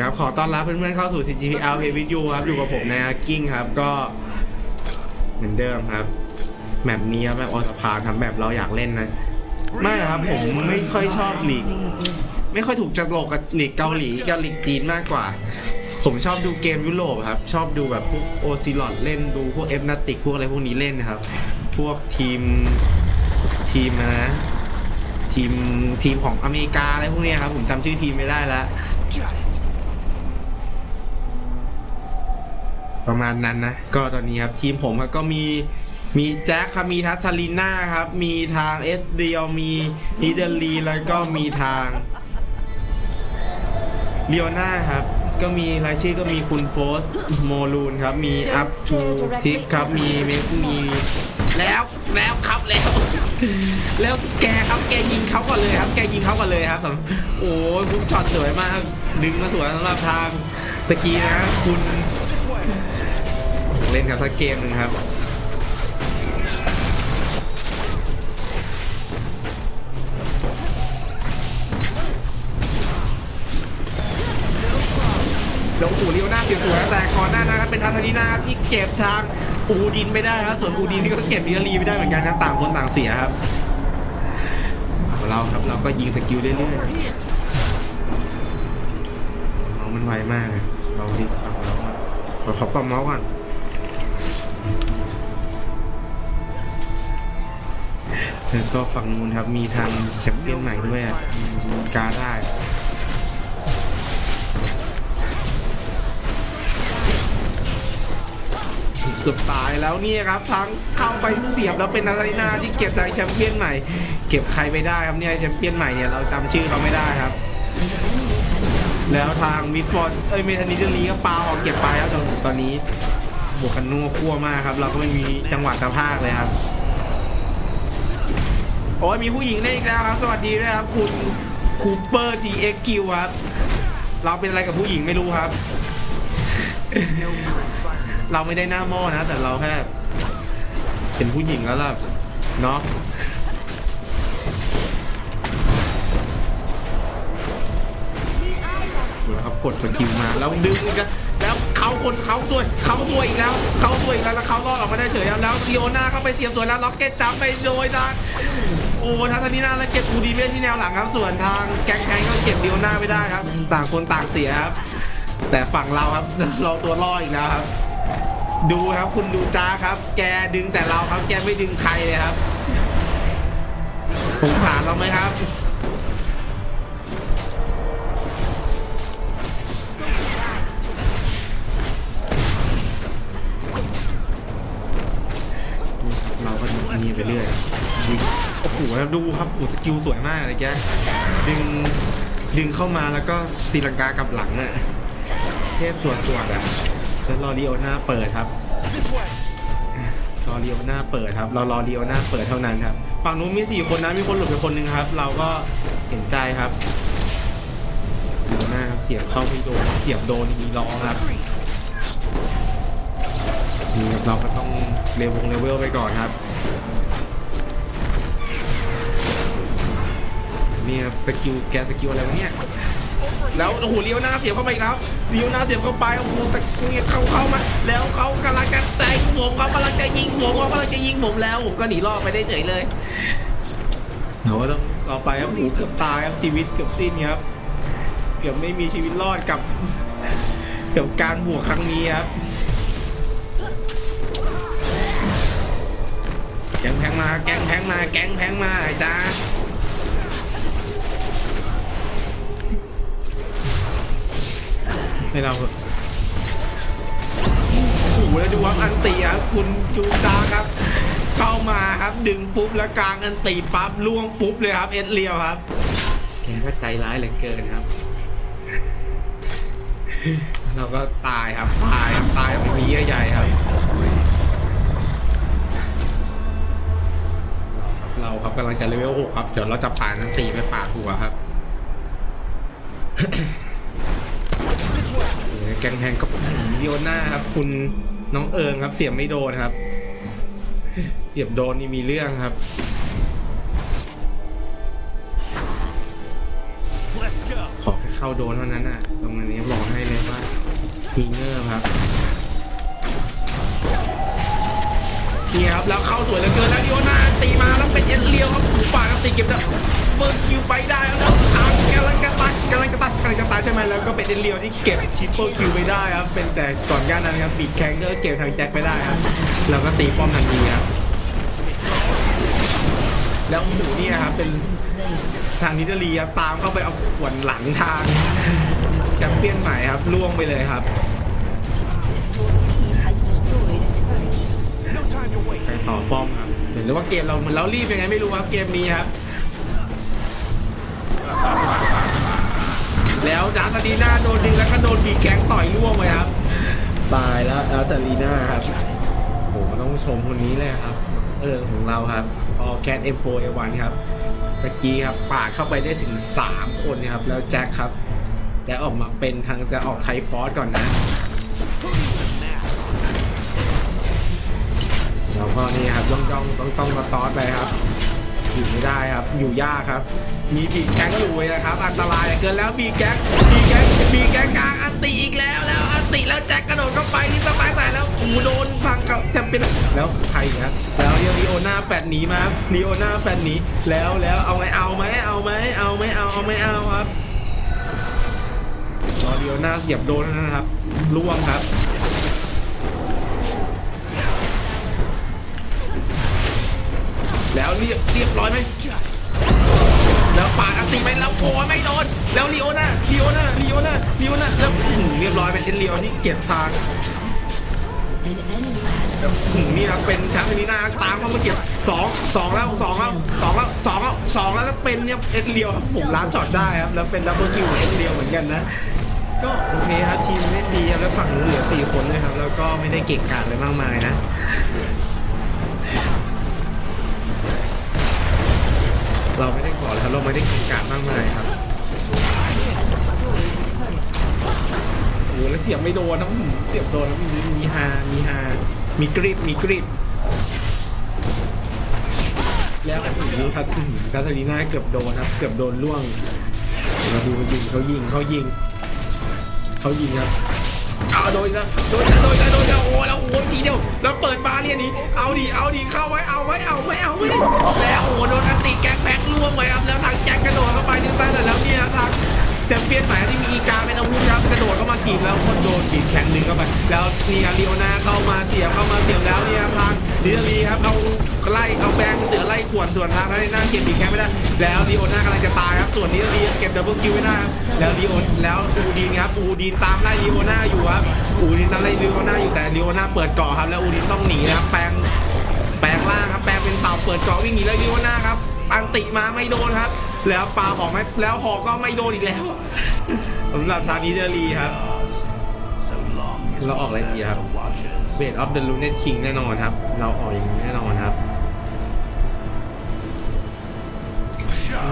ครับ ขอต้อนรับเพื่อนๆเข้าสู่ CGPL p a y With You ครับ อยู่กับผมในอากิ้งครับ ก็เหมือนเดิมครับ แมปนี้ครับแบบออสพาครับแบบเราอยากเล่นนะ ไม่ครับ ผมไม่ค่อยชอบหลีก ไม่ค่อยถูกจริตกับลีกเกาหลีกับหลีกจีนมากกว่า ผมชอบดูเกมยุโรปครับ ชอบดูแบบพวกโอซิลอดเล่นดูพวกเอฟนาติกพวกอะไรพวกนี้เล่นนะครับ พวกทีมทีมนะทีมทีมของอเมริกาอะไรพวกนี้ครับ ผมจำชื่อทีมไม่ได้แล้ว ประมาณนั้นนะ ก็ตอนนี้ครับทีมผมก็มีมีแจ็คครับมีทัสซาลิน่าครับ มีทางเอสเดียวมีนิเดลีแล้วก็มีทางเลียวนาครับ ก็มีรายชื่อก็มีคุณโฟสโมลูนครับ มีอัพทูทิกครับ มีเมมีแล้วแล้วครับแล้ว แล้วแกครับแกยิงเขาก่อนเลยครับ แกยิงเขาก่อนเลยครับสโอ้ยคุณช็อตสวยมาก ดึงมาสวยสำหรับทางสกีนะคุณ เล่นกันสักเกมหนึ่งครับแล้วอูเลียวหน้าเสียสวยแต่ก่อนหน้านั้นครับเป็นทาทานีนาที่เก็บทางอูดินไม่ได้ครับส่วนอูดินนี่ก็เก็บมิลลีไม่ได้เหมือนกันครับต่างคนต่างเสียครับเราครับเราก็ยิงสกิลเรื่อยๆน้องมันไวมากเลยเราดิเอาเราขอปรับเมาส์ก่อน แล้วก็ฝั่งนู้นครับมีทางแชมเปี้ยนใหม่ด้วยอะมีการได้เกือบตายแล้วเนี่ยครับทั้งเข้าไปเสียบแล้วเป็นนาตาลินาที่เก็บได้แชมเปี้ยนใหม่ เก็บใครไม่ได้ครับเนี่ยแชมเปี้ยนใหม่เนี่ยเราจำชื่อเขาไม่ได้ครับ แล้วทางมิดฟอร์ดเอ้ยเมทันนิเดลีก็ปาออกเก็บไปแล้วตอนตอนนี้บวกกันนัวคั่วมากครับ เราก็ไม่มีจังหวะตะภาคเลยครับ โอ้ยมีผู้หญิงได้อีกแล้วครับ สวัสดีด้วยครับ คุณคูเปอร์ GXQ ครับ เราเป็นอะไรกับผู้หญิงไม่รู้ครับ เราไม่ได้หน้าหม้อนะ แต่เราแค่เป็นผู้หญิงแล้วล่ะเนาะดูนะครับกดสกิลมาแล้วดึงกันแล้วเขาคนเขาตัวเขาตัวอีกแล้วเขาตัวอีกแล้วแล้วเขารอดออกมาได้เฉยแล้วแล้วเดียวหน้าเข้าไปเสียบสวนแล้วล็อกเก็ตจับไปโดยทาง โอ้ทัศนีนาแล้วเก็บอูดีเวนที่แนวหลังครับ ส่วนทางแก๊งแกงก็เก็บดียวหน้าไม่ได้ครับ ต่างคนต่างเสียครับ แต่ฝั่งเราครับ เราตัวรอดอีกแล้วครับ ดูครับคุณดูจ้าครับ แกดึงแต่เราครับ แกไม่ดึงใครเลยครับสงสารเราไหมครับเราก็นี่ไปเรื่อยยิง โหแล้วดูครับโอ้โหสกิลสวยมากเลยแกดึงดึงเข้ามาแล้วก็ตีลังกากลับหลังอะเทพสวดสวดอะแล้วรอรีโอหน้าเปิดครับรอรีโอหน้าเปิดครับ เรารอรีโอหน้าเปิดเท่านั้นครับฝั่งนู้นมีสี่คนนะมีคนหลุดไปคนหนึ่งครับ เราก็เห็นใจครับรีโอหน้าเสียบเข้าไม่โดนเสียบโดนมีร้องครับเราก็ต้องเลเวลเลเวลไปก่อนครับ นี่ครับสกิลแกสกิลอะไรวะเนี่ย แล้วโอ้โหเลี้ยวหน้าเสียบเข้าไปอีกแล้วเลี้ยวหน้าเสียบเข้าไปโอ้โหแต่เนี่ยเข้าเข้ามา แล้วเขากำลังจะแซงผมเขากำลังจะยิงผมเขากำลังจะยิงผมแล้วผมก็หนีรอดไปได้เฉยเลยเราก็ต้องรอไปครับโอ้โหเกือบตายครับชีวิตเกือบสิ้นครับเกือบไม่มีชีวิตรอดกับกับการบวกครั้งนี้ครับแกงแพงมาแกงแพงมาแกงแพงมาไอ้จ้า ให้เราเถอะโอ้โหแล้วดูว่าอันตีครับคุณจูจาครับ เข้ามาครับดึงปุ๊บแล้วกลางอันตีปั๊บล่วงปุ๊บเลยครับ เอ็ดเลียวครับ แกก็ใจร้ายเหลือเกินครับ เราก็ตายครับ ตายครับตายแบบมีเยื่อใหญ่ครับ เราครับกำลังจะเลเวลหกครับ เดี๋ยวเราจะผ่านทั้งสี่ไปปาดหัวครับ แกงแพงก็เดียวหน้าครับ คุณน้องเอิงครับ เสียบไม่โดนครับ เสียบโดนนี่มีเรื่องครับขอแค่เข้าโดนเท่านั้นอะ ตรงนี้บอกให้เลยว่าฮีเงอร์ครับนี่ครับแล้วเข้าสวยเหลือเกินแล้วโอนาตีมาแล้วเป็นเอ็นเลียวครับหูป่าครับตีเก็บได้เบิร์คิวไปได้แล้วแล้วอ่างกำลังกระตัดกำลังกระตัดกำลังกระตัดใช่ไหมแล้วก็เป็นเอ็นเลียวที่เก็บชิปเปิลคิวไปได้ครับเป็นแต่ก่อนหน้านั้นครับบีดแข้งก็เก็บทางแจ็คไปได้ครับแล้วก็ตีป้อมทันทีครับแล้วหมูนี่ครับเป็นทางนิตาลีครับตามเข้าไปเอาขวนหลังทางแชมเปี้ยนใหม่ครับล่วงไปเลยครับไปต่อป้อมครับเห็นหรือว่าเกมเราเหมือนเรารีบยังไงไม่รู้ครับเกมนี้ครับ แล้วดาร์ตาลีน่าโดนดึงแล้วก็โดนบีแก๊งต่อยล่วงไปครับ ตายแล้วดาร์ตาลีน่าครับโหต้องชมคนนี้เลยครับ เออของเราครับออแคทเอ็มโฟเอวันครับเมื่อกี้ครับปาดเข้าไปได้ถึง3คนครับ แล้วแจ็คครับแล้วออกมาเป็นทางจะออกไทฟอสก่อนนะแล้วก็นี่ครับย่องย่องต้องต้องกระตอดไปครับ อยู่ไม่ได้ครับ อยู่ยากครับ มีบีแก๊งอยู่เลยนะครับ อันตรายเกินแล้วบีแก๊งบีแก๊งบีแก๊งกลางอันติอีกแล้วแล้วอันติแล้วแจ็คกระโดดเข้าไปนี่สบายใส่แล้วหูโดนฟังกับแชมเปี้ยนแล้วใครครับแล้วเรียวลีโอนาแฟดหนีมาครับลีโอนาแฟดหนีแล้วแล้วเอาไหมเอาไหมเอาไหมเอาไหมเอาเอาไม่เอาครับรอลีโอนาเสียบโดนนะครับล่วงครับ แล้วเรียบเรียบร้อยไหมแล้วปาดอัติไปแล้วโอ้ไม่โดน แล้วลีโอน่าลีโอน่าลีโอน่าลีโอน่าแล้วเรียบร้อยเป็นเอ็นเลียวนี่เก็บทางนี่ครับเป็นแชมป์นี้นาตามเข้ามาเก็บสองสองแล้วสองแล้วสองแล้วสองแล้วสองแล้วแล้วเป็นเนี่ยเอ็นเลียวผมล้านช็อตได้ครับแล้วเป็นดับเบิลคิวเอ็นเลียวเหมือนกันนะก็โอเคครับทีมเล่นดีครับแล้วฝั่งเหลือสี่คนด้วยครับแล้วก็ไม่ได้เก่งกาจอะไรมากมายนะ เราไม่ได้ขอเลยครับเราไม่ได้เก่งกาจมากมายครับโอ้โหแล้วเสียบไม่โดนนะอื้อหือเสียบโดนแล้วมีมีฮามีฮามีกริบมีกริบแล้วโอ้โหครับอื้อหือคาทาลีน่าเกือบโดนครับ เกือบโดนล่วงมาดูมายิงเขายิงเขายิงเขายิงครับ เอาโดนนะโดนนะโดนนะโดนนะโอ้แล้วโอ้ทีเดียวแล้วเปิดบาเรียนี้เอาดิเอาดิเข้าไว้เอาไว้เอาไว้เอาไว้แล้วโอ้โดนอันตีแก๊กแพ็กล่วงไปครับแล้วทางแจ็คกระโดดเข้าไปดึงไปแต่แล้วเนี่ยทางแชมเปี้ยนใหม่ที่มีอีกาเป็นอาวุธ ครับกระโดดเข้ามากรีดแล้วคนโดนกรีดแข็งหนึ่งเข้าไปแล้วนี่ครับลีโอนาเข้ามาเสียบเข้ามาเสียบแล้วเนี่ยครับทางดิเลีครับเอาไล่เอาแบงค์เสือไล่ขวนส่วนทางนั้นหน้าเก็บอีกแค่ไม่ได้ แล้วลีโอนากำลังจะตายครับส่วนดิเดลีเก็บดับเบิลคิวไม่ได้แล้วลีโอแล้วอูดีนครับอูดีนตามไล่ลีโอนาอยู่ครับอูดีนตามไล่ลีโอนาอยู่แต่ลีโอนาเปิดเกาะครับแล้วอูดีนต้องหนีนะครับแปลงแปลงร่างครับแปลงเป็นเต่าเปิดเกาะวิ่งหนีแล้วลีโอนาครับอังติมาไม่โดนครับ แล้วปลาหอกไหมแล้วหอกก็ไม่โดนอีกแล้วสำหรับทางนี้เดลีครับ เราออกอะไรดีครับเบดออฟเดอะลูเนตคิงแน่นอนครับ เราออกอย่างนี้แน่นอนครับ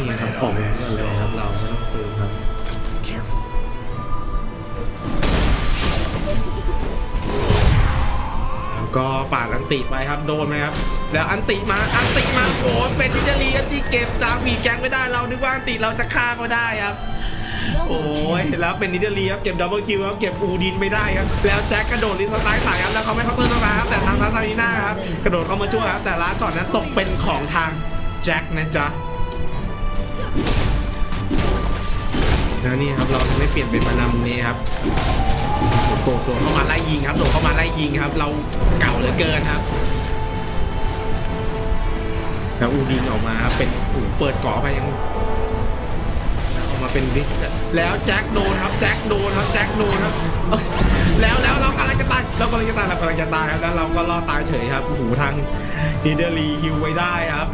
นี่ครับออกมาเลยครับเราไม่ต้องซื้อครับแล้วก็ปาดอันติไปครับโดนไหมครับ แล้วอันติมาอันติมาโอ้เป็นนิจารีอันติเก็บจากวีแกงไม่ได้เรานึกว่าอันติเราจะฆ่าก็ได้ครับ โอ้ยแล้วเป็นนิจารีครับเก็บดับเบิลคิวครับเก็บอูดินไม่ได้ครับแล้วแจ็คกระโดดลิสไตล์ใส่ครับแล้วเขาไม่เข้าเตอร์สไตล์ครับแต่ทางซาซาลีน่าครับกระโดดเข้ามาช่วยครับแต่ลานช็อตนั้นตกเป็นของทางแจ็คนะจ๊ะแล้วนี่ครับเราไม่เปลี่ยนเป็นมานำนี้ครับโดดโดดเข้ามาไล่ยิงครับโดดเข้ามาไล่ยิงครับ เราเก่าเหลือเกินครับแล้วอูดินออกมาเป็นอูเปิดเกาะไปยัง มาเป็นวิกแล้วแจ็คโดนครับแจ็คโดนครับแจ็คโดนครับแล้วแล้วเรากำลังจะตายเรากำลังจะตายเรากำลังจะตายครับแล้วเราก็รอดตายเฉยครับหูทางนีเดอรีฮิวไว้ได้ครับ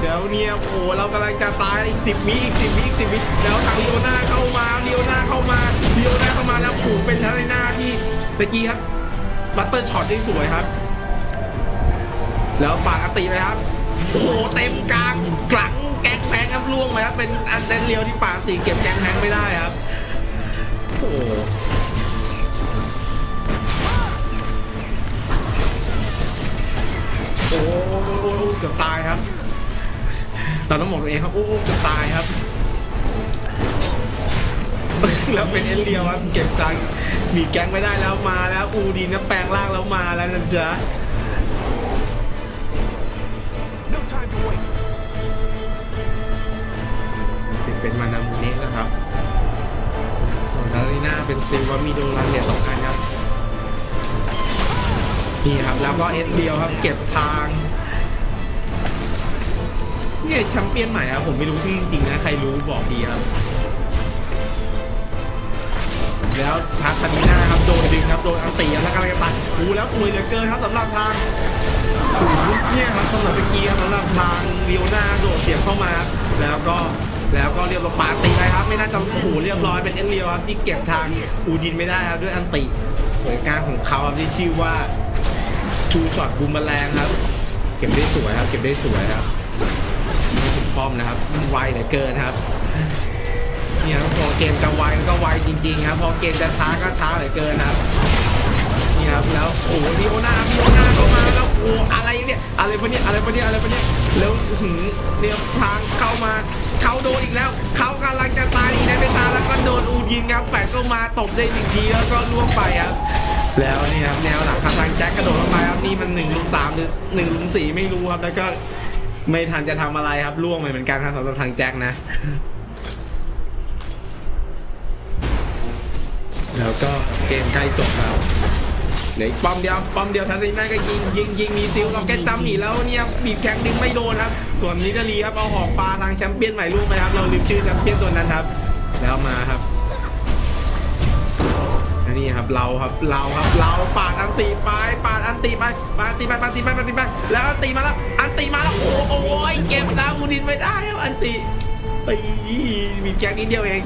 เดี๋ยวเนี่ยโอ้โหเรากำลังจะตายอีกสิบวิอีกสิบวิอีกสิบวิแล้วทางเลีโอนาเข้ามาเลีโอนาเข้ามาเลีโอนาเข้ามาแล้วผูเป็นทางในหน้าที่ตะกี้ครับบัตเตอร์ช็อตได้สวยครับ แล้วปาดอติเลยครับโอ้โหเต็มกลางกลัง แก๊งแพงครับล่วงไปครับเป็นอันเดนเลียวที่ปาดสีเก็บแก๊งแพงไม่ได้ครับโอ้โหโอ้เกือบตายครับ เราต้องบอกตัวเองครับ โอ้เกือบตายครับ แล้วเป็นเอเลียวครับเก็บตังค์มีแก๊งไม่ได้แล้วมาแล้ว อูดีนะแปลงร่างแล้วมาแล้วนะจ๊ะ No time to waste. เป็นมานามูเนะนะครับส่วนดารีน่าเป็นซิลวามีโดรันเหรียญสองอันครับนี่ครับ แล้วก็เอสเดียวครับ เก็บทางเนี่ยแชมเปี้ยนใหม่ครับผมไม่รู้ชื่อจริงๆนะ ใครรู้บอกดีครับ แล้วทางคานีน่าครับ โดนดึงครับ โดนอันตีครับแล้วกำลังจะตัดโอ้โหแล้วตัวยเหลือเกินครับสำหรับทางเนี่ยครับสำหรับเมื่อกี้ครับสำหรับทางเรียวนาโดดเสียบเข้ามา แล้วก็ แล้วก็เรียบร้อยปาตีไปครับ ไม่น่าจะโอ้โหเรียบร้อยเป็นเอ็นเรียวครับที่เก็บทางอูดินไม่ได้ครับด้วยอันติผลการของเขาครับที่ชื่อว่าทูช็อตบูมแมลงครับ เก็บได้สวยครับ เก็บได้สวยครับไม่ถึงป้อมนะครับไวเหลือเกินครับเนี่ยครับพอเกมจะไวก็ไวจริงๆครับพอเกมจะช้าก็ช้าเหลือเกินครับนี่ครับแล้วโอ้โหมีโอนามีโอนาเข้ามาแล้วโอ้อะไรเนี่ยอะไรปะเนี่ยอะไรปะเนี่ยอะไรปะเนี่ย แล้วหือเนี่ยทางเข้ามาเขาโดนอีกแล้ว เขากำลังจะตายอีกนะไม่ตาแล้วก็โดนอูยิงครับแฝงเข้ามาตบได้อีกทีแล้วก็ล่วงไปครับแล้วนี่ครับแนวหลังครับทางแจ็คกระโดดลงไปครับนี่มันหนึ่งลุมสามหรือหนึ่งลุมสี่ไม่รู้ครับแล้วก็ไม่ทันจะทำอะไรครับล่วงไปเหมือนกันครับสำหรับทางแจ็คนะ แล้วก็เกมใกล้จบแล้ว เหลืออีกป้อมเดียวป้อมเดียวทันทีน่าก็ยิงยิงยิงมีซิลเราแกจำหนีแล้วเนี่ยบีบแข้งดึงไม่โดนครับส่วนนิดาลีครับเอาหอกปลาทางแชมเปี้ยนใหม่ลูกไปครับเราลืมชื่อแชมเปี้ยนตัวนั้นครับ แล้วมาครับนนี้ครับเราครับเราครับเราปาดอันตีไปปาดอันตีไปปาดอันตีไปปาดอันตีไปปาดอันตีไปแล้วอันตีมาแล้วอันตีมาแล้วโอ้โหเก็บดาวมูดินไม่ได้ครับอันตีเอ้ยมีแก๊งนิดเดียวเอง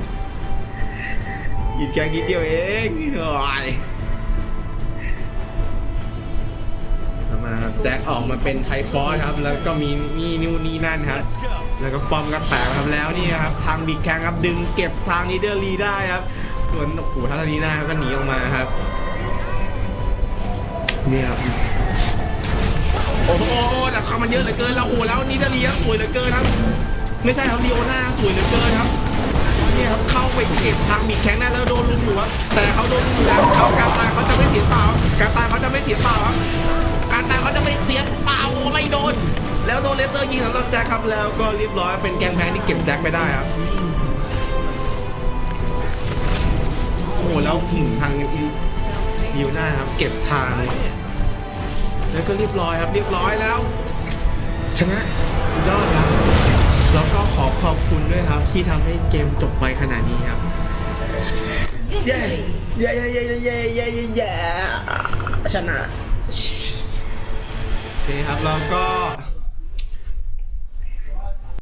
อีกแค่นิดเดียวเองโอ้ย มาครับแจ็คออกมาเป็นไทฟอสครับแล้วก็มีนี่นู่นนี่นั่นครับแล้วก็ฟอร์มก็แตกครับแล้วนี่ครับทางบิ๊กแข้งครับดึงเก็บทางนีเดอร์ลีได้ครับส่วนโอ้โหทางนีน่าก็หนีออกมาครับนี่ครับโอ้โหแต่เขามันเยอะเหลือเกินแล้วโอ้แล้วนีเดอร์ลีสวยเหลือเกินครับ ไม่ใช่ครับลีโอน่าสวยเหลือเกินครับเนี่ยครับเข้าไปเก็บทางมีแข้งได้แล้วโดนลุมอยู่ครับแต่เขาโดนลุมแล้วเขาการตายเขาจะไม่เสียเปล่าการตายเขาจะไม่เสียเปล่าครับ การตาเขาจะไม่เสียเปล่าไม่โดน แล้วโดนเลสเตอร์ยิงสำหรับแจ็คครับแล้วก็เรียบร้อยเป็นแกงแพงที่เก็บแจ็คไปได้ครับโอ้โหแล้วถึงทางยูน่าครับ เก็บทาง แล้วก็เรียบร้อยครับ เรียบร้อยแล้วชนะยอดครับแล้วก็ขอขอบคุณด้วยครับ ที่ทำให้เกมจบไปขนาดนี้ครับเย้เย้เย้เย้เย้เย้เย้เย้ชนะ เคครับแล้วก็